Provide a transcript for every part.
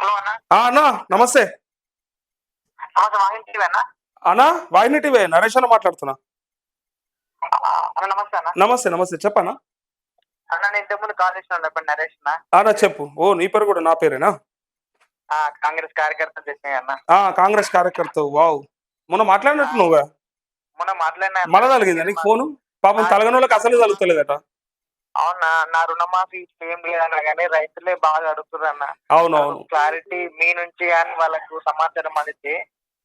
Hello అన్న. అన్నా నమస్తే. నమస్తే వాహిని టీవీ అన్న. అన్నా నరేష్ అన్న మాట్లాడుతున్నా. అన్న నమస్తే అన్న. నమస్తే నమస్తే చెప్పన్నా. అన్న అన్న అన్నా. చెప్పు. ఓ నీ పేరు కూడా నా పేరేనా? ఆ, కాంగ్రెస్ కార్యకర్త అన్న. కాంగ్రెస్ కార్యకర్త వావ్. మొన్న మాట్లాడినట్టు నువ్వుగా మొన్న మాట్లాడినా అన్న. మళ్ళా తగిలిందా నీకు ఫోను? పాపం తలగనోళ్ళకి అసలు తలుగుతలేదట. అవునా? నా రుణమాఫీ ఏం లేదన్న కానీ రైతులే బాగా అడుగుతున్నారు అవునవును. క్లారిటీ మీ నుంచి కానీ వాళ్ళకు సమాచారం అందితే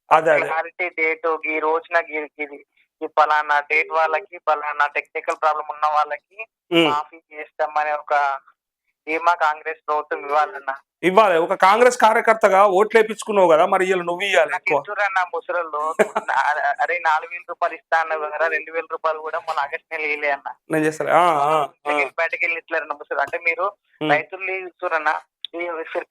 అదే క్లారిటీ డేట్ ఈ రోజున ఇది ఈ పలానా డేట్ వాళ్ళకి పలానా టెక్నికల్ ప్రాబ్లం ఉన్న వాళ్ళకి. మాఫీ చేస్తామనే ఒక ధీమా కాంగ్రెస్ ప్రభుత్వం ఇవ్వాలన్న. ఇవ్వాలి. ఒక కాంగ్రెస్ కార్యకర్తగా ఓట్లు వేయించుకున్నావు కదా మరి వీళ్ళు నువ్వు ఇవ్వాలి ఎక్కువ. ముసలు అరే నాలుగు వేల రూపాయలు ఇస్తా అన్న కదా రెండు వేల రూపాయలు కూడా మన ఆగస్ట్ నెల వేయలే అన్న. నేను చేస్తాను. బయటకు వెళ్ళి ఇట్లరన్న ముసలు. అంటే మీరు. రైతులు ఇస్తురన్న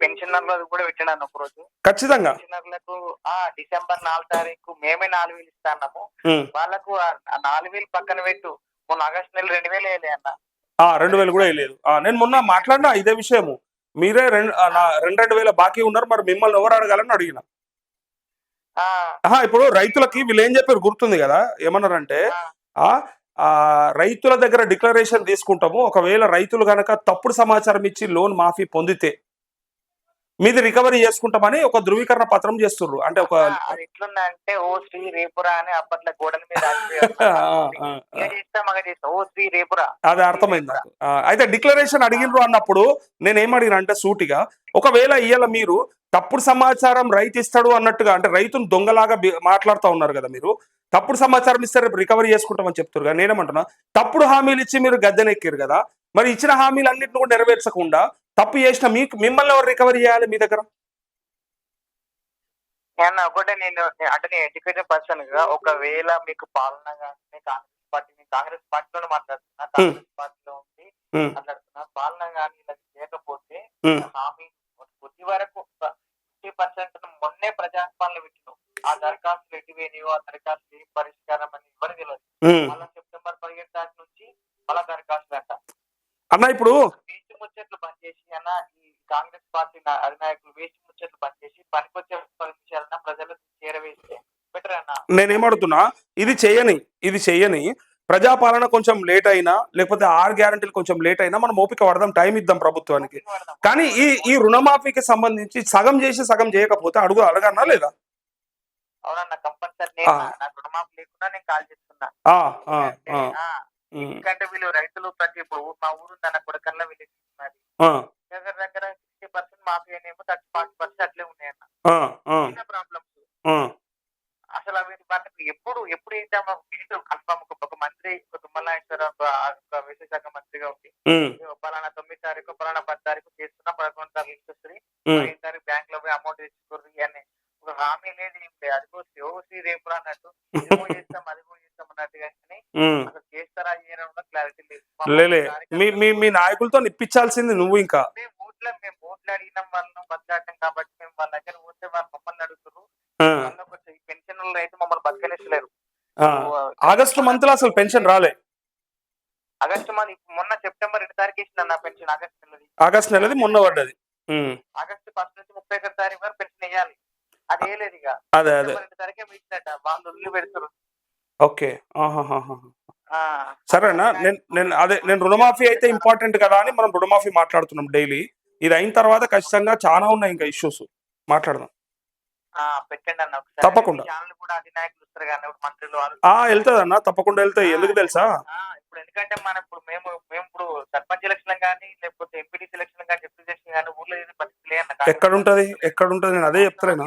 పెన్షనర్లు కూడా పెట్టినాను ఒక రోజు ఖచ్చితంగా. పెన్షనర్లకు ఆ డిసెంబర్ నాలుగు తారీఖు మేమే నాలుగు వేలు ఇస్తాము ఉమ్. వాళ్ళకు నాలుగు వేలు పక్కన పెట్టు. మొన్న ఆగస్ట్ నెల రెండు వేలు వేయలే అన్న. ఆ రెండు వేలు కూడా వేయలేదు. నేను మొన్న మాట్లాడినా ఇదే విషయము. మీరే రెండు రెండు రెండు వేల బాకీ ఉన్నారు మరి మిమ్మల్ని ఎవరు అడగాలని అడిగిన? ఇప్పుడు రైతులకి వీళ్ళు ఏం చెప్పారు గుర్తుంది కదా? ఏమన్నారంటే ఆ రైతుల దగ్గర డిక్లరేషన్ తీసుకుంటాము ఒకవేళ రైతులు గనక తప్పుడు సమాచారం ఇచ్చి లోన్ మాఫీ పొందితే. మీది రికవరీ చేసుకుంటామని ఒక ధృవీకరణ పత్రం చేస్తుర్రు. అంటే ఒక ఎట్లుందంటే ఓ శ్రీ రేపురా అని అప్పట్లో గోడల మీద ఓ శ్రీ రేపురా అదే అర్థమైంది అయితే డిక్లరేషన్ అడిగినరు అన్నప్పుడు నేను ఏం అడిగిన అంటే సూటిగా ఒకవేళ ఇవాళ మీరు తప్పుడు సమాచారం రైతు ఇస్తాడు అన్నట్టుగా అంటే రైతును దొంగలాగా మాట్లాడుతూ ఉన్నారు కదా మీరు తప్పుడు సమాచారం ఇస్తే రేపు రికవరీ చేసుకుంటామని చెప్తారు కదా నేనేమంటున్నా? తప్పుడు హామీలు ఇచ్చి మీరు గద్దెనెక్కారు కదా మరి ఇచ్చిన హామీలు అన్నింటిని కూడా నెరవేర్చకుండా తప్పు చేసిన మీకు మిమ్మల్ని ఎవరు రికవరీ చేయాలి మీ దగ్గర? ఒకటే నేను అంటే నేను ఎడ్యుకేటెడ్ పర్సన్గా ఒకవేళ మీకు పాలన కానీ కాంగ్రెస్ పార్టీ కాంగ్రెస్ పార్టీలో మాట్లాడుతున్నా కాంగ్రెస్ పార్టీలో ఉండి ఉమ్, మాట్లాడుతున్నా పాలన కానీ ఇలా చేయకపోతే ఆ దరఖాస్తులు ఎటువేనివో ఆ దరఖాస్తులు ఏం పరిష్కారం అని ఎవరు తెలియదు. మళ్ళా సెప్టెంబర్ పదిహేడు తారీఖు నుంచి మళ్ళా దరఖాస్తులు అంట అన్న ఇప్పుడు వేస్ట్ ముచ్చట్లు బంద్ చేసి అన్న ఈ కాంగ్రెస్ పార్టీ అధినాయకులు వేస్ట్ ముచ్చట్లు బంద్ చేసి పనికొచ్చే విషయాలన్న ప్రజలకు చేరవేస్తే బెటర్ అన్న. నేనేమడుతున్నా ఇది చేయని ఇది చేయని ప్రజాపాలన కొంచెం లేట్ అయినా లేకపోతే ఆర్ గ్యారంటీలు కొంచెం లేట్ అయినా మనం ఓపిక పడదాం టైం ఇద్దాం ప్రభుత్వానికి. కానీ ఈ ఈ రుణమాఫీకి సంబంధించి సగం చేసి సగం చేయకపోతే అడుగు అడగన్నా లేదా? అవునన్న కంపల్సరీ నేను. నాకు రుణమాఫీ లేకుండా నేను కాల్ చేస్తున్నా. ఎందుకంటే వీళ్ళు రైతులు ప్రతి ఇప్పుడు మా ఊరు ఉందన్న కొడకల్లా విలేజ్ ఉన్నది దగ్గర దగ్గర సిక్స్టీ పర్సెంట్ మాఫీ అయినేమో థర్టీ ఫార్టీ పర్సెంట్ అట్లే ఉన్నాయన్న. ప్రాబ్లమ్స్ ఆ, అసలు అవి వాళ్ళకి ఎప్పుడు ఎప్పుడు ఏంటమ్మా వీళ్ళు కన్ఫర్మ్ ఒక మంత్రి ఒక ఒక విశేషాఖ మంత్రిగా ఉంది పలానా తొమ్మిది తారీఖు పలానా పది తారీఖు చేస్తున్నా పదకొండు తారీఖు వస్తుంది. ఐదు తారీఖు బ్యాంక్లో అమౌంట్ తెచ్చుకోరు హామీ లేదు ఏం లేదు అదిగో ఓసీ రేపు అన్నట్టు. చేస్తాం అదిగో చేస్తాం అన్నట్టుగా కానీ. అసలు చేస్తారా చేయడం కూడా క్లారిటీ లేదు. మీ మీ మీ నాయకులతో ఇప్పించాల్సింది నువ్వు ఇంకా. మేము ఓట్ల మేము ఓట్లు అడిగినాం వాళ్ళను బతకాటం కాబట్టి మేము వాళ్ళ దగ్గర పోతే వాళ్ళు మమ్మల్ని వచ్చి పెన్షన్లు అయితే మమ్మల్ని బతకనిస్తలేరు ఆ. ఆగస్టు మంత్లో అసలు పెన్షన్ రాలే. ఆగస్టు మంత్ మొన్న సెప్టెంబర్ రెండు తారీఖు ఇచ్చిన నా పెన్షన్ ఆగస్టు నెలది. ఆగస్టు నెలది మొన్న పడ్డది. ఆగస్టు ఫస్ట్ నుంచి ముప్పై ఒకటి తారీఖు వరకు పెన్షన్ వేయాలి. అది అదే ఓకే. సరేనా నేను నేను అదే నేను రుణమాఫీ అయితే ఇంపార్టెంట్ కదా అని మనం రుణమాఫీ మాట్లాడుతున్నాం డైలీ. ఇది అయిన తర్వాత ఖచ్చితంగా చాలా ఉన్నాయి ఇంకా ఇష్యూస్. మాట్లాడదాం. పెట్టండి అన్న తప్పకుండా. వెళ్తుంది అన్న తప్పకుండా వెళ్తాయి. ఎందుకు తెలుసా? ఇప్పుడు ఎందుకంటే మన ఇప్పుడు మేము మేము ఇప్పుడు సర్పంచ్ ఎలక్షన్ కానీ లేకపోతే ఎంపీటీ సెలక్షన్ కానీ డిప్యూటీ ఏది పరిస్థితి లేదన్న ఎక్కడ ఉంటది ఎక్కడ ఉంటది నేను అదే చెప్తలేనా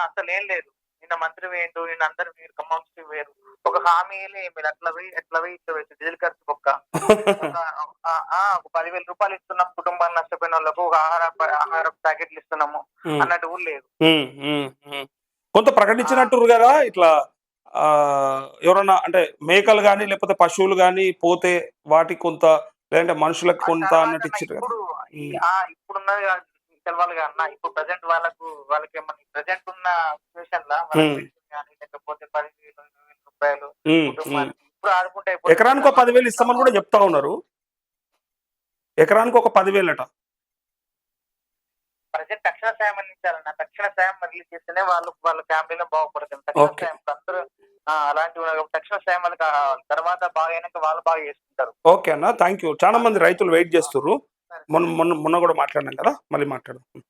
అసలు ఏం లేదు. నిన్న మంత్రి వేయండు నిన్న అందరు మీరు ఖమ్మం వేరు. ఒక హామీ మీరు అట్లా పోయి ఎట్లా పోయి ఇట్లా పోయి డీజిల్ ఖర్చు ఒక్క ఒక పదివేల రూపాయలు ఇస్తున్నాం కుటుంబాలు నష్టపోయిన వాళ్ళకు ఒక ఆహార ఆహార ప్యాకెట్లు ఇస్తున్నాము అన్నట్టు కూడా లేదు. కొంత ప్రకటించినట్టు కదా ఇట్లా ఆ ఎవరన్నా అంటే మేకలు కానీ లేకపోతే పశువులు కానీ పోతే వాటికి కొంత లేదంటే మనుషులకు కొంత అన్నట్టు ఇచ్చారు ఇప్పుడున్నది తెలవాలి అన్న. ఇప్పుడు ప్రజెంట్ వాళ్ళకు వాళ్ళకి ఏమన్నా ప్రజెంట్ ఉన్న సిచ్యువేషన్ లా కానీ లేకపోతే పదివేలు రూపాయలు ఇప్పుడు ఆడుకుంటే. ఎకరానికి ఒక పదివేలు ఇస్తామని కూడా చెప్తా ఉన్నారు. ఎకరానికి ఒక పదివేలట. ప్రజెంట్ తక్షణ సాయం అందించాలన్న. తక్షణ సాయం రిలీజ్ చేస్తేనే వాళ్ళు వాళ్ళ ఫ్యామిలీలో బాగుపడుతుంది తక్షణ. సాయం అందరూ ఉన్నాయి. తక్షణ సాయం వాళ్ళకి తర్వాత బాగా అయినాక వాళ్ళు బాగా చేసుకుంటారు. ఓకే అన్న థ్యాంక్ యూ చాలా మంది రైతులు వెయిట్ చేస్తుర్రు. మొన్న మొన్న మొన్న కూడా మాట్లాడినాం కదా? మళ్ళీ మాట్లాడదాం.